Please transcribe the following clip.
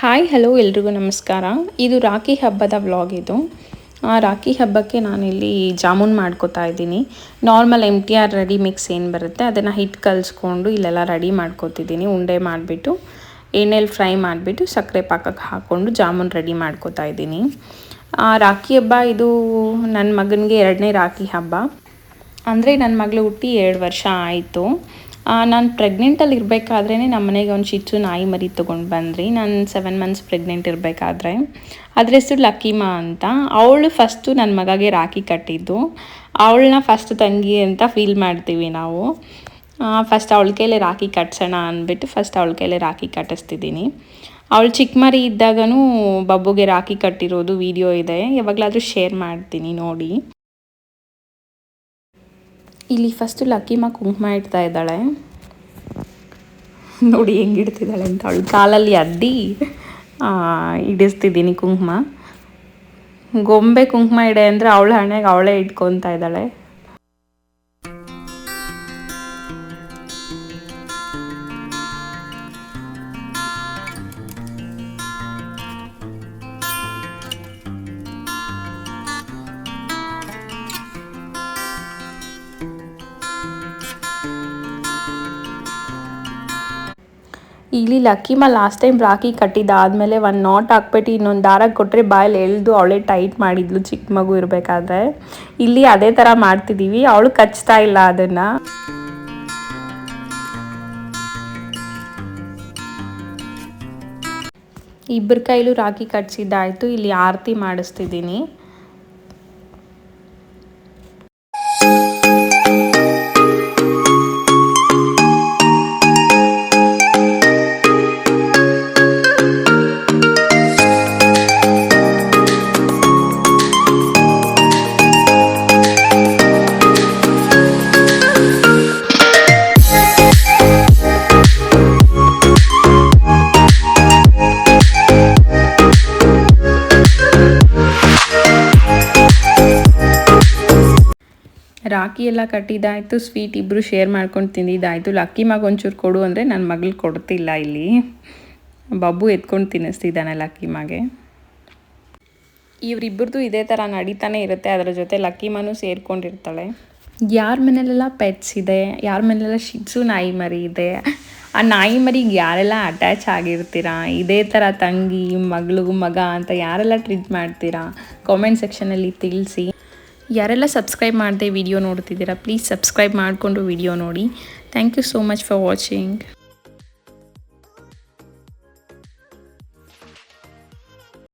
Hi hello ಎಲ್ರಿಗೂ ನಮಸ್ಕಾರ. ಇದು ರಾಖಿ ಹಬ್ಬದ ವ್ಲಾಗ್ ಇದು. ಆ ರಾಖಿ ಹಬ್ಬಕ್ಕೆ ನಾನಿಲ್ಲಿ ಜಾಮೂನ್ ಮಾಡ್ಕೋತಾ ಇದ್ದೀನಿ. Normal M T R ready mix ಏನು ಬರುತ್ತೆ ಅದನ್ನು ಹಿಟ್ಟು ಕಲಿಸ್ಕೊಂಡು ಇಲ್ಲೆಲ್ಲ ರೆಡಿ ಮಾಡ್ಕೋತಿದ್ದೀನಿ. ಉಂಡೆ ಮಾಡಿಬಿಟ್ಟು, ಎಣ್ಣೆಲಿ ಫ್ರೈ ಮಾಡಿಬಿಟ್ಟು ಸಕ್ಕರೆ ಪಾಕಕ್ಕೆ ಹಾಕ್ಕೊಂಡು ಜಾಮೂನ್ ರೆಡಿ ಮಾಡ್ಕೋತಾ ಇದ್ದೀನಿ. ರಾಖಿ ಹಬ್ಬ ಇದು ನನ್ನ ಮಗನಿಗೆ ಎರಡನೇ ರಾಖಿ ಹಬ್ಬ. ಅಂದರೆ ನನ್ನ ಮಗಳು ಹುಟ್ಟಿ ಎರಡು ವರ್ಷ ಆಯಿತು. ನಾನು ಪ್ರೆಗ್ನೆಂಟಲ್ಲಿ ಇರಬೇಕಾದ್ರೇ ನಮ್ಮ ಮನೆಗೆ ಒಂದು ಶಿಚ್ಚು ನಾಯಿ ಮರಿ ತೊಗೊಂಡು ಬಂದ್ರಿ. ನಾನು ಸೆವೆನ್ ಮಂತ್ಸ್ ಪ್ರೆಗ್ನೆಂಟ್ ಇರಬೇಕಾದ್ರೆ. ಅದ್ರ ಹೆಸರು ಲಕ್ಕಿಮಾ ಅಂತ. ಅವಳು ಫಸ್ಟು ನನ್ನ ಮಗಗೆ ರಾಖಿ ಕಟ್ಟಿದ್ದು. ಅವಳನ್ನ ಫಸ್ಟ್ ತಂಗಿ ಅಂತ ಫೀಲ್ ಮಾಡ್ತೀವಿ ನಾವು. ಫಸ್ಟ್ ಅವಳ ಕೈಲೇ ರಾಖಿ ಕಟ್ಸೋಣ ಅಂದ್ಬಿಟ್ಟು ಫಸ್ಟ್ ಅವಳ ಕೈಲೇ ರಾಖಿ ಕಟ್ಟಿಸ್ತಿದ್ದೀನಿ. ಅವಳು ಚಿಕ್ಕ ಮರಿ ಇದ್ದಾಗೂ ಬಬ್ಬುಗೆ ರಾಖಿ ಕಟ್ಟಿರೋದು ವಿಡಿಯೋ ಇದೆ. ಯಾವಾಗಲಾದರೂ ಶೇರ್ ಮಾಡ್ತೀನಿ ನೋಡಿ. ಇಲ್ಲಿ ಫಸ್ಟು ಲಕ್ಕಿಮ್ಮ ಕುಂಕುಮ ಇಡ್ತಾ ಇದ್ದಾಳೆ. ನೋಡಿ ಹೆಂಗೆ ಇಡ್ತಿದ್ದಾಳೆ ಅಂತ ಅವಳು. ಕಾಲಲ್ಲಿ ಅದ್ದಿ ಇಡಿಸ್ತಿದ್ದೀನಿ ಕುಂಕುಮ. ಗೊಂಬೆ ಕುಂಕುಮ ಇಡೆ ಅಂದರೆ ಅವಳ ಹಣೆಗೆ ಅವಳೇ ಇಟ್ಕೊತಾ ಇದ್ದಾಳೆ. ಇಲ್ಲಿ ಲಕ್ಕಿ ಮಾ ಲಾಸ್ಟ್ ಟೈಮ್ ರಾಖಿ ಕಟ್ಟಿದ್ದಾದಮೇಲೆ ಒಂದು ನಾಟ್ ಹಾಕ್ಬಿಟ್ಟು ಇನ್ನೊಂದು ದಾರ ಕೊಟ್ಟರೆ ಬಾಯಲ್ಲಿ ಎಳ್ದು ಅವಳೇ ಟೈಟ್ ಮಾಡಿದ್ಲು. ಚಿಕ್ಕ ಮಗು ಇರಬೇಕಾದ್ರೆ. ಇಲ್ಲಿ ಅದೇ ಥರ ಮಾಡ್ತಿದ್ದೀವಿ ಅವಳು ಕಚ್ತಾ ಇಲ್ಲ ಅದನ್ನು. ಇಬ್ಬರ ಕೈಲೂ ರಾಖಿ ಕಟ್ಸಿದ್ದಾಯಿತು. ಇಲ್ಲಿ ಆರತಿ ಮಾಡಿಸ್ತಿದ್ದೀನಿ. ರಾಖಿ ಎಲ್ಲ ಕಟ್ಟಿದ್ದಾಯಿತು ಸ್ವೀಟ್ ಇಬ್ಬರು ಶೇರ್ ಮಾಡ್ಕೊಂಡು ತಿಂದಿದ್ದಾಯಿತು. ಲಕ್ಕಿ ಮಗ ಒಂಚೂರು ಕೊಡು ಅಂದರೆ ನನ್ನ ಮಗಳು ಕೊಡ್ತಿಲ್ಲ ಇಲ್ಲಿ. ಬಬ್ಬು ಎತ್ಕೊಂಡು ತಿನ್ನಿಸ್ತಿದ್ದಾನೆ ಲಕ್ಕಿ ಮಗೆ. ಇವರಿಬ್ಬರದು ಇದೇ ಥರ ನಡೀತಾನೆ ಇರುತ್ತೆ, ಅದರ ಜೊತೆ ಲಕ್ಕಿ ಮನು ಸೇರ್ಕೊಂಡಿರ್ತಾಳೆ. ಯಾರ ಮನೇಲೆಲ್ಲ ಪೆಟ್ಸ್ ಇದೆ, ಯಾರ ಮನೇಲೆಲ್ಲ ಶಿಟ್ಸು ನಾಯಿ ಮರಿ ಇದೆ, ಆ ನಾಯಿ ಮರಿಗೆ ಯಾರೆಲ್ಲ ಅಟ್ಯಾಚ್ ಆಗಿರ್ತೀರಾ? ಇದೇ ಥರ ತಂಗಿ, ಮಗಳು, ಮಗ ಅಂತ ಯಾರೆಲ್ಲ ಟ್ರೀಟ್ ಮಾಡ್ತೀರಾ? ಕಾಮೆಂಟ್ ಸೆಕ್ಷನಲ್ಲಿ ತಿಳಿಸಿ. ಯಾರೆಲ್ಲ ಸಬ್ಸ್ಕ್ರೈಬ್ ಮಾಡದೆ ವಿಡಿಯೋ ನೋಡ್ತಿದ್ದೀರಾ ಪ್ಲೀಸ್ ಸಬ್ಸ್ಕ್ರೈಬ್ ಮಾಡಿಕೊಂಡು ವಿಡಿಯೋ ನೋಡಿ. Thank you so much for watching